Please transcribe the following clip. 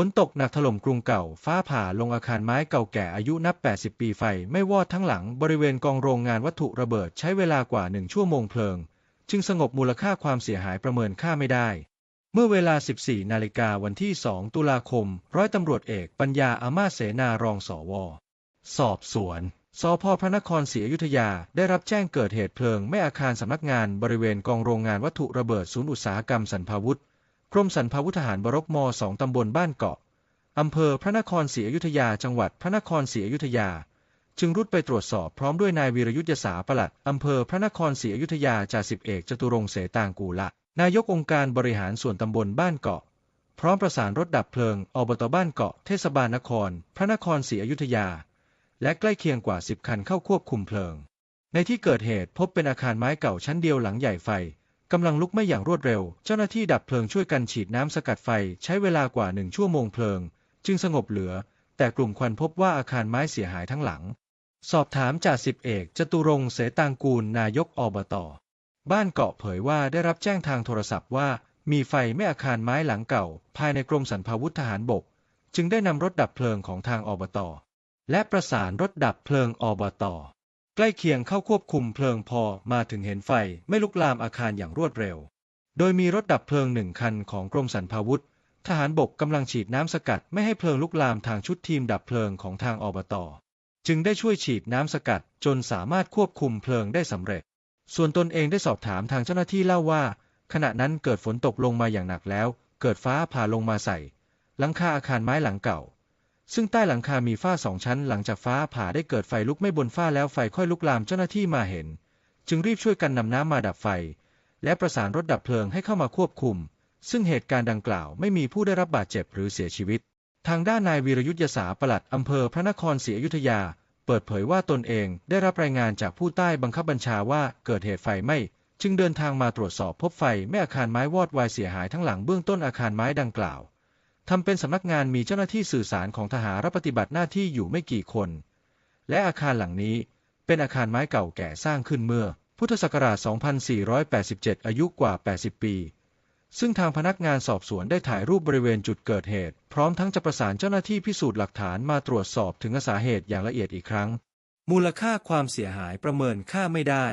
ฝนตกหนักถล่มกรุงเก่า ฟ้าผ่าลงอาคารไม้เก่าแก่อายุนับ 80 ปีไฟไม่วอดทั้งหลังบริเวณกองโรงงานวัตถุระเบิดใช้เวลากว่าหนึ่งชั่วโมงเพลิง จึงสงบมูลค่าความเสียหายประเมินค่าไม่ได้ เมื่อเวลา 14 นาฬิกาวันที่ 2 ตุลาคม ร้อยตำรวจเอกปัญญาอามาเสนารองสว สอบสวนสพพระนครศรีอยุธยาได้รับแจ้งเกิดเหตุเพลิงไหม้อาคารสำนักงานบริเวณกองโรงงานวัตถุระเบิดศูนย์อุตสาหกรรมสันพาวุธ กรมสรรพาวุธหารบรกม2ตำบลบ้านเกาะ อำเภอพระนครศรีอยุธยา จังหวัดพระนครศรีอยุธยา จึงรุดไปตรวจสอบพร้อมด้วยนายวีรยุทธยศาปลัด อำเภอพระนครศรีอยุธยาจ่าสิบเอกจตุรงเสตางกูละ นายกองค์การบริหารส่วนตำบลบ้านเกาะ พร้อมประสานรถดับเพลิงอบตบ้านเกาะ เทศบาลนคร พระนครศรีอยุธยา และใกล้เคียงกว่า10คันเข้าควบคุมเพลิง ในที่เกิดเหตุพบเป็นอาคารไม้เก่าชั้นเดียวหลังใหญ่ไฟ กำลังลุกไหม้อย่างรวดเร็ว เจ้าหน้าที่ดับเพลิงช่วยกันฉีดน้ำสกัดไฟใช้เวลากว่าหนึ่งชั่วโมงเพลิง จึงสงบเหลือ แต่กลุ่มควันพบว่าอาคารไม้เสียหายทั้งหลัง สอบถามจ่าสิบเอกจตุรงเสตางกูลนายกอบตบ้านเกาะเผยว่าได้รับแจ้งทางโทรศัพท์ว่า มีไฟไหม้อาคารไม้หลังเก่า ภายในกรมสรรพาวุธทหารบก จึงได้นำรถดับเพลิงของทางอบต และประสานรถดับเพลิงอบต ใกล้เคียงเข้าควบคุมเพลิงพอมาถึงเห็นไฟไม่ลุกลามอาคารอย่างรวดเร็ว โดยมีรถดับเพลิงหนึ่งคันของกรมสรรพาวุธ ทหารบกกำลังฉีดน้ำสกัดไม่ให้เพลิงลุกลามทางชุดทีมดับเพลิงของทางอบต จึงได้ช่วยฉีดน้ำสกัดจนสามารถควบคุมเพลิงได้สำเร็จ ส่วนตนเองได้สอบถามทางเจ้าหน้าที่เล่าว่า ขณะนั้นเกิดฝนตกลงมาอย่างหนักแล้ว เกิดฟ้าผ่าลงมาใส่ หลังคาอาคารไม้หลังเก่า ซึ่งใต้หลังคามีฝ้าสองชั้นหลังจากฟ้าผ่าได้เกิดไฟลุกไม่บนฝ้าแล้วไฟค่อยลุกลามเจ้าหน้าที่มาเห็น จึงรีบช่วยกันนำน้ำมาดับไฟ และประสานรถดับเพลิงให้เข้ามาควบคุม ซึ่งเหตุการณ์ดังกล่าวไม่มีผู้ได้รับบาดเจ็บหรือเสียชีวิต ทางด้านนายวีรยุทธยศาปลัดอำเภอพระนครศรีอยุธยา เปิดเผยว่าตนเองได้รับรายงานจากผู้ใต้บังคับบัญชาว่าเกิดเหตุไฟไหม้จึงเดินทางมาตรวจสอบพบไฟแม่อาคารไม้วอดวายเสียหายทั้งหลังเบื้องต้นอาคารไม้ดังกล่าว ทำเป็นสำนักงานมีเจ้าหน้าที่สื่อสารของทหารรับปฏิบัติหน้าที่อยู่ไม่กี่คน และอาคารหลังนี้เป็นอาคารไม้เก่าแก่สร้างขึ้นเมื่อ พุทธศักราช 2487 อายุกว่า 80 ปี ซึ่งทางพนักงานสอบสวนได้ถ่ายรูปบริเวณจุดเกิดเหตุ พร้อมทั้งจะประสานเจ้าหน้าที่พิสูจน์หลักฐานมาตรวจสอบถึงสาเหตุอย่างละเอียดอีกครั้ง มูลค่าความเสียหายประเมินค่าไม่ได้